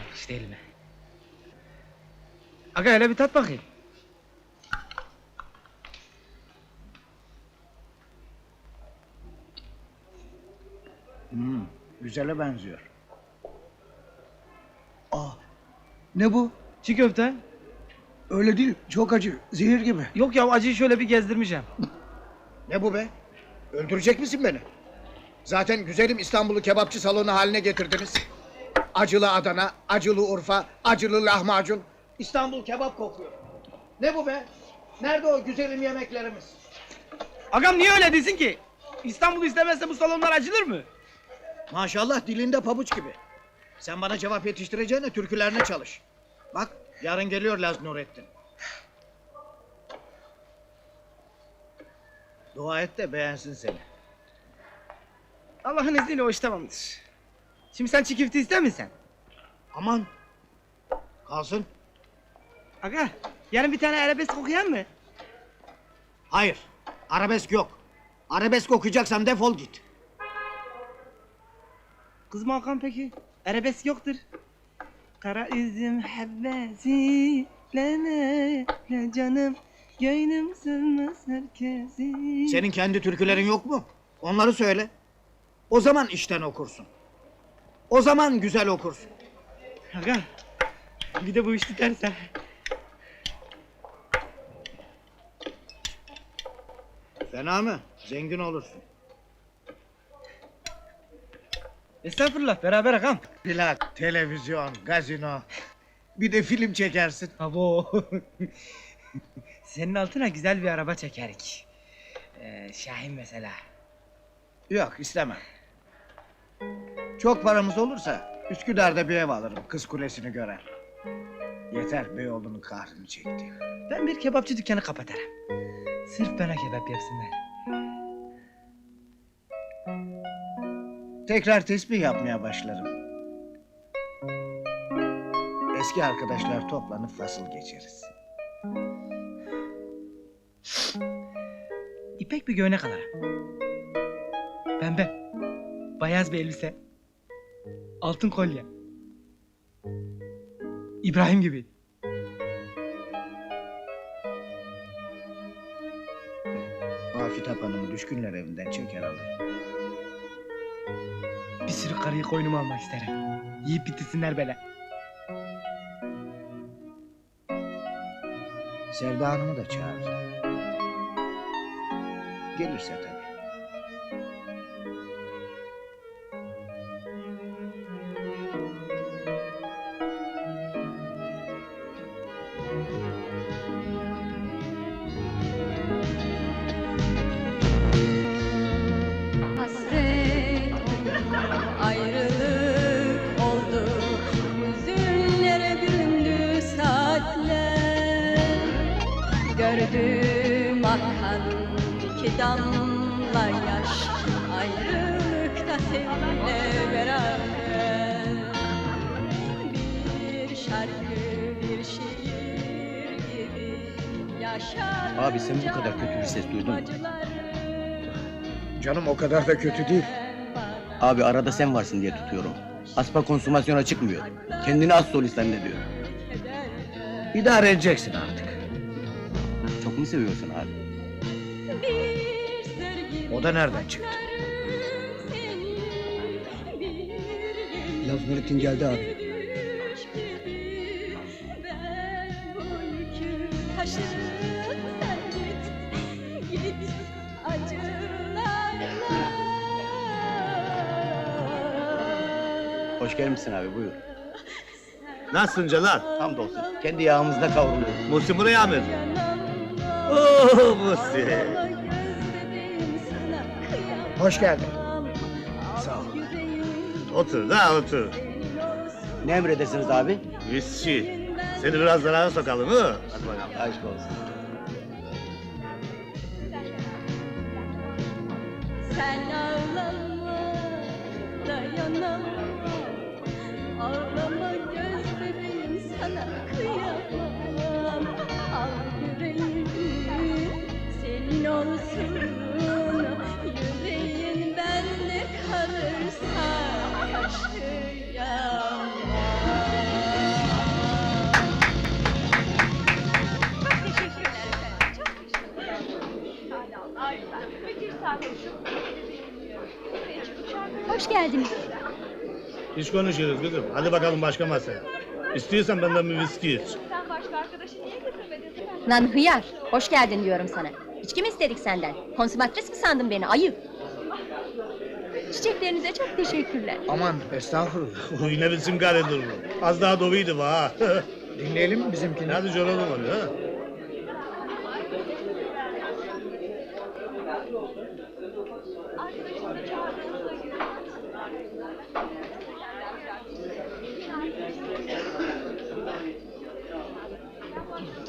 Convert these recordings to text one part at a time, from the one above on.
hoş değil mi? Aga hele bir tat bakayım. Hmm, güzele benziyor. Aa, ne bu? Çiğ köfte. Öyle değil, çok acı, zehir gibi. Yok ya acıyı şöyle bir gezdirmeyeceğim. Ne bu be? Öldürecek misin beni? Zaten güzelim İstanbul'u kebapçı salonu haline getirdiniz. Acılı Adana, acılı Urfa, acılı lahmacun. İstanbul kebap kokuyor. Ne bu be? Nerede o güzelim yemeklerimiz? Agam niye öyle desin ki? İstanbul istemezse bu salonlar açılır mı? Maşallah dilinde pabuç gibi. Sen bana cevap yetiştireceğine türkülerine çalış. Bak yarın geliyor Laz Nurettin. Dua et de beğensin seni. Allah'ın izniyle o iş tamamdır. Şimdi sen çiğ köfte ister misin? Aman. Kalsın. Aga yarın bir tane arabesk okuyan mı? Hayır. Arabesk yok. Arabesk okuyacaksan defol git. Kız mı Hakan peki? Arabesk yoktur. Kara üzüm hebbesi lene le canım Gönlüm sığmaz herkesi Senin kendi türkülerin yok mu? Onları söyle. O zaman işten okursun. O zaman güzel okursun. Aga bir de bu iş tutarsa Fena mı? Zengin olursun. Estağfurullah beraber agam Plak, televizyon, gazino. Bir de film çekersin. Abo Senin altına güzel bir araba çekerik ee, Şahin mesela Yok istemem. Çok paramız olursa Üsküdar'da bir ev alırım kız kulesini gören. Yeter Beyoğlu'nun kahrını çekti. Ben bir kebapçı dükkanı kapatırım Sırf bana kebap yapsınlar Tekrar tesbih yapmaya başlarım. Eski arkadaşlar toplanıp fasıl geçeriz. İpek bir göğnek alırım. Pembe. Beyaz bir elbise. Altın kolye. İbrahim gibi. Afet Hanım'ı düşkünler evinden çeker alır. Bir sürü karıyı koynuma almak isterim. Yiyip bitirsinler böyle. Sevda Hanım'ı da çağır. Gelirse tabii. Damla yaş Ayrılıkta seninle beraber Bir şarkı bir şiir gibi yaşar Abi sen bu kadar kötü bir ses duydun mu? Canım o kadar da kötü değil. Abi arada sen varsın diye tutuyorum. Aspa konsumasyona çıkmıyor. Kendini az solist zannediyor. İdare edeceksin artık. Çok mu seviyorsun abi? O da nereden çıktı? Laz Nurettin geldi abi. Hoş gelmişsin abi buyur. Nasılsın Celal? Hamdolsun. Kendi yağımızda kavruluyor. Musi buraya mı? Musi. Hoş geldin. Sağ ol. Otur da otur. Ne emredesiniz abi? Visçi. Seni biraz zarara sokalım mı? Hadi bakalım. Aşk olsun. Sen ağlama, dayanamam Ağlama göz bebeğim sana kıyamam sarsın Yüreğin benle kalırsa Hoş geldiniz. Hiç konuşuyoruz kızım. Hadi bakalım başka masaya. İstiyorsan benden bir viski iç. Sen başka arkadaşı niye getirmedin? Lan hıyar, hoş geldin diyorum sana. İçki mi istedik senden? Konsumatris mi sandın beni, ayıp? Çiçeklerinize çok teşekkürler. Aman estağfurullah. O yine bir simgare durumu. Az daha doluydu bu ha. Dinleyelim mi bizimkini? Hadi canım onu ha.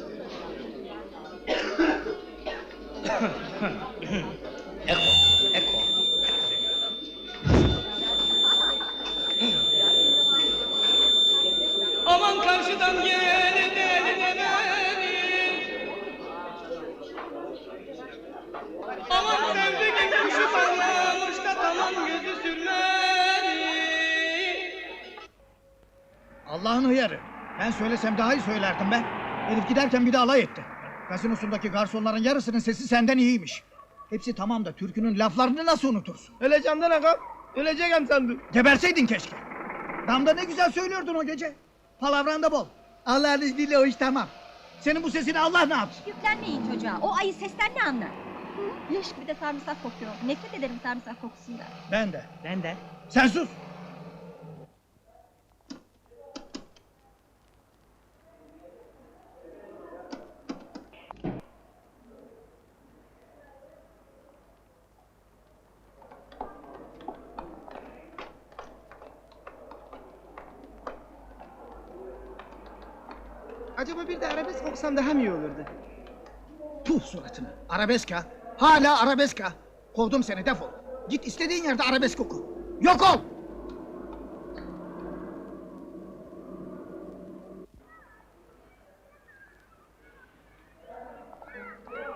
Aman karşıdan gelin eline verin. Aman sevdiğim kuşu parlamış da tamam gözü sürmeli. Allah'ın hıyarı. Ben söylesem daha iyi söylerdim ben. Herif giderken bir de alay etti. Gazino'sundaki garsonların yarısının sesi senden iyiymiş. Hepsi tamam da türkünün laflarını nasıl unutursun? Öleceğim lan ağam. Öleceğim sandım. Geberseydin keşke. Damda ne güzel söylüyordun o gece. Palavran da bol. Allah'ın izniyle o iş tamam. Senin bu sesini Allah ne yapsın? Yüklenmeyin çocuğa, o ayı sesten ne anlar? Hı, Leş gibi de sarımsak kokuyor. Nefret ederim sarımsak kokusundan. Ben de. Ben de. Sen sus. Acaba bir de arabesk okusam daha mı iyi olurdu? Puh suratını. Arabesk ha. Hala arabesk ha. Kovdum seni defol. Git istediğin yerde arabesk oku. Yok ol. Buyurun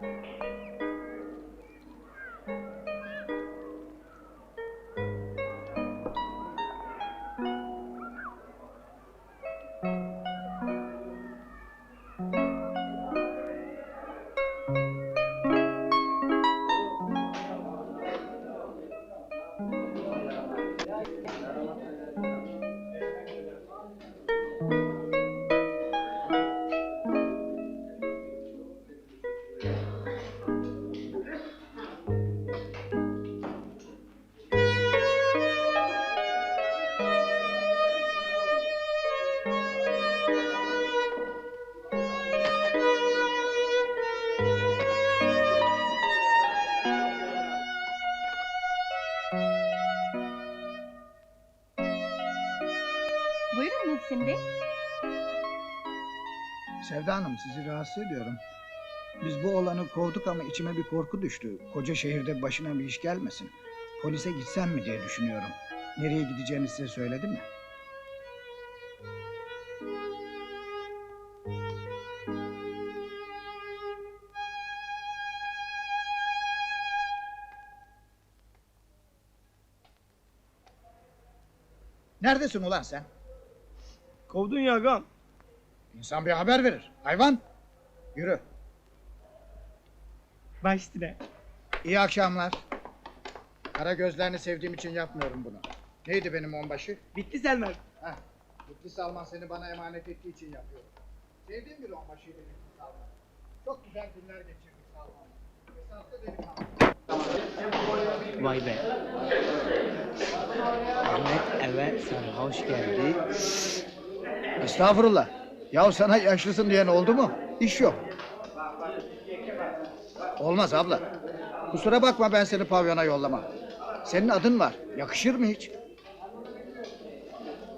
Muhsin Bey. Sevda Hanım sizi rahatsız ediyorum. Biz bu olanı kovduk ama içime bir korku düştü. Koca şehirde başına bir iş gelmesin. Polise gitsem mi diye düşünüyorum. Nereye gideceğini size söyledi mi? Neredesin ulan sen? Kovdun ya ağam. İnsan bir haber verir. Hayvan. Yürü. Baş üstüne. İyi akşamlar. Kara gözlerini sevdiğim için yapmıyorum bunu. Neydi benim onbaşı? Bitti Selman. Heh. Mutlu Salman seni bana emanet ettiği için yapıyorum. Sevdiğim bir onbaşıydı Mutlu Salman. Çok güzel günler geçirdik Salman. Esaslı delikanlı. Vay be. Ahmet eve sarhoş geldi. Estağfurullah. Ya sana yaşlısın diyen oldu mu? İş yok. Olmaz abla. Kusura bakma ben seni pavyona yollamam. Senin adın var. Yakışır mı hiç?